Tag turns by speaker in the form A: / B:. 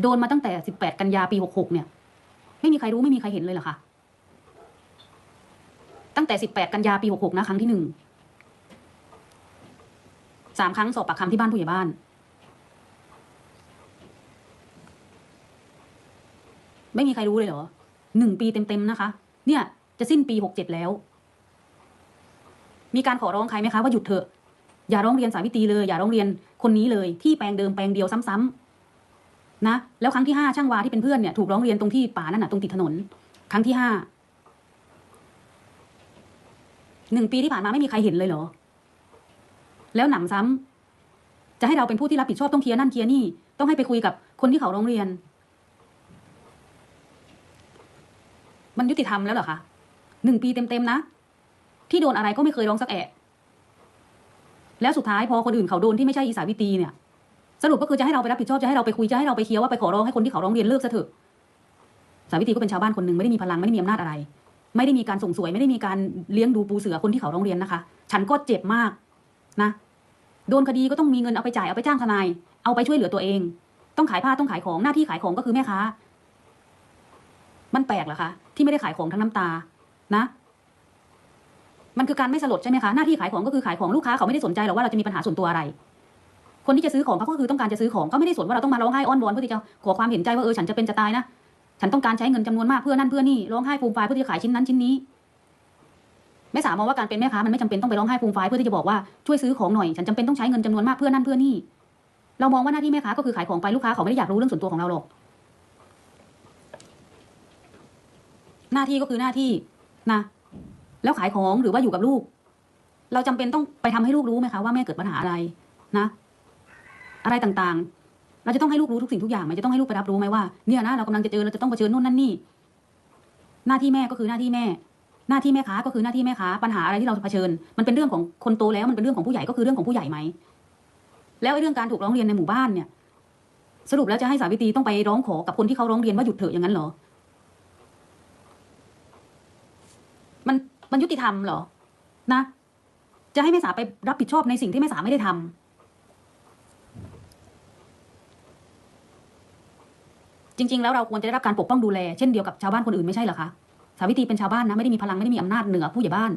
A: โดนมาตั้งแต่สิบแปดกันยาปีหกหกเนี่ย ไม่มีใครรู้ไม่มีใครเห็นเลยเหรอคะตั้งแต่สิบแปดกันยาปีหกหกนะครั้งที่หนึ่งสามครั้งสอบปากคำที่บ้านผู้ใหญ่บ้าน ไม่มีใครรู้เลยเหรอหนึ่งปีเต็มๆนะคะ เนี่ย จะสิ้นปีหกเจ็ดแล้ว มีการขอร้องใครไหมคะว่าหยุดเถอะ อย่าร้องเรียนสาวิตีเลย อย่าร้องเรียนคนนี้เลย ที่แปลงเดิมแปลงเดียวซ้ำๆ นะแล้วครั้งที่ห้าช่างวาที่เป็นเพื่อนเนี่ยถูกร้องเรียนตรงที่ป่านั่นน่ะตรงติดถนน ครั้งที่ห้าหนึ่งปีที่ผ่านมาไม่มีใครเห็นเลยเหรอ แล้วหนำซ้ำจะให้เราเป็นผู้ที่รับผิดชอบต้องเคลียร์นั่นเคลียร์นี่ ต้องให้ไปคุยกับคนที่เขาร้องเรียน มันยุติธรรมแล้วเหรอคะหนึ่งปีเต็มๆนะ ที่โดนอะไรก็ไม่เคยร้องสักแอะแล้วสุดท้ายพอคนอื่นเขาโดนที่ไม่ใช่อีสาวิตีเนี่ย สรุปก็คือจะให้เราไปรับผิดชอบจะให้เราไปคุยจะให้เราไปเคลียร์ว่าไปขอร้องให้คนที่เขาร้องเรียนเลิกซะเถอะสาวิตรีก็เป็นชาวบ้านคนหนึ่งไม่ได้มีพลังไม่ได้มีอำนาจอะไร ไม่ได้มีการส่งสวย ไม่ได้มีการเลี้ยงดูปูเสือคนที่เขาร้องเรียนนะคะ ฉันก็เจ็บมากนะ โดนคดีก็ต้องมีเงินเอาไปจ่ายเอาไปจ้างทนาย เอาไปช่วยเหลือตัวเอง ต้องขายผ้าต้องขายของหน้าที่ขายของก็คือแม่ค้ามันแปลกเหรอคะที่ไม่ได้ขายของทั้งน้ำตานะมันคือการไม่สลดใช่ไหมคะ หน้าที่ขายของก็คือขายของลูกค้าเขาไม่ได้สนใจหรอกว่าเราจะมีปัญหาส่วนตัวอะไร คนที่จะซื้อของเขาก็คือต้องการจะซื้อของเขาไม่ได้สนว่าเราต้องมาร้องไห้อ้อนวอนเพื่อที่จะขอความเห็นใจว่าเออฉันจะเป็นจะตายนะฉันต้องการใช้เงินจำนวนมากเพื่อนั่นเพื่อนี่ร้องไห้ฟูมฟายเพื่อที่จะขายชิ้นนั้นชิ้นนี้แม่สามองว่าการเป็นแม่ค้ามันไม่จำเป็นต้องไปร้องไห้ฟูมฟายเพื่อที่จะบอกว่าช่วยซื้อของหน่อยฉันจำเป็นต้องใช้เงินจำนวนมากเพื่อนั่นเพื่อนี่เรามองว่าหน้าที่แม่ค้าก็คือขายของไปลูกค้าเขาไม่ได้อยากรู้เรื่องส่วนตัวของเราหรอก หน้าที่ก็คือหน้าที่นะ แล้วขายของหรือว่าอยู่กับลูก เราจำเป็นต้องไปทำให้ลูกรู้ไหมคะว่าแม่เกิดปัญหาอะไรนะ อะไรต่างๆ เราจะต้องให้ลูกรู้ทุกสิ่งทุกอย่างไหมจะต้องให้ลูกไปรับรู้ไหมว่าเนี่ยนะเรากำลังจะเจอเราจะต้องเผชิญนู่นนั่นนี่ หน้าที่แม่ก็คือหน้าที่แม่ หน้าที่แม่ค้าก็คือหน้าที่แม่ค้าปัญหาอะไรที่เราเผชิญ มันเป็นเรื่องของคนโตแล้วมันเป็นเรื่องของผู้ใหญ่ก็คือเรื่องของผู้ใหญ่ไหมแล้วไอ้เรื่องการถูกร้องเรียนในหมู่บ้านเนี่ย สรุปแล้วจะให้สาวิตรีต้องไปร้องขอกับคนที่เขาร้องเรียนว่าหยุดเถอะอย่างนั้นเหรอ มันมันยุติธรรมเหรอนะ จะให้แม่สาไปรับผิดชอบในสิ่งที่แม่สาไม่ได้ทำ จริง ๆ แล้วเราควรจะได้รับการปกป้องดูแลเช่นเดียวกับชาวบ้านคนอื่นไม่ใช่เหรอคะสาวิตรีเป็นชาวบ้านนะไม่ได้มีพลังไม่ได้มีอำนาจเหนือผู้ใหญ่บ้าน